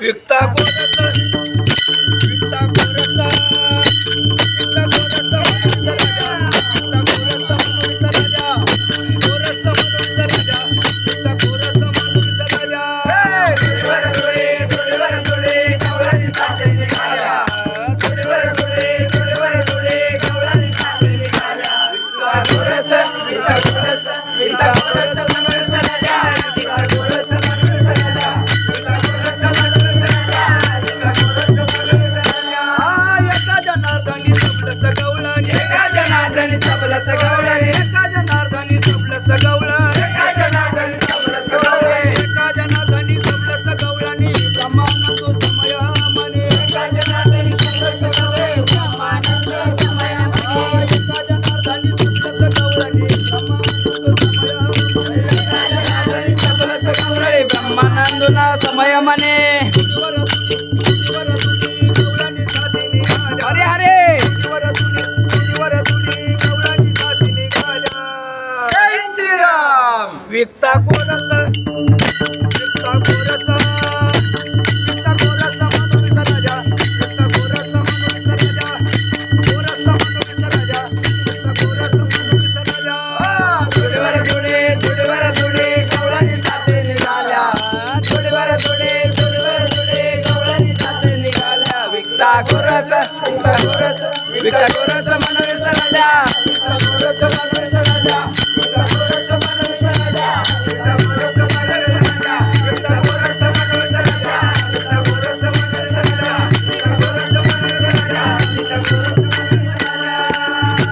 विकता कोणाचा विकता कोणाचा विकता कोणाचा मनोविता राजा विकता कोणाचा मनोविता राजा कोणाचा मनोविता राजा विकता कोणाचा मनोविता राजा. विकता कोणाचा विकता कोणाचा आनंदुन समयमने हरे हरे श्रीराम. विकता कोणाचा? गुरस विटा गुरस विटा गुरस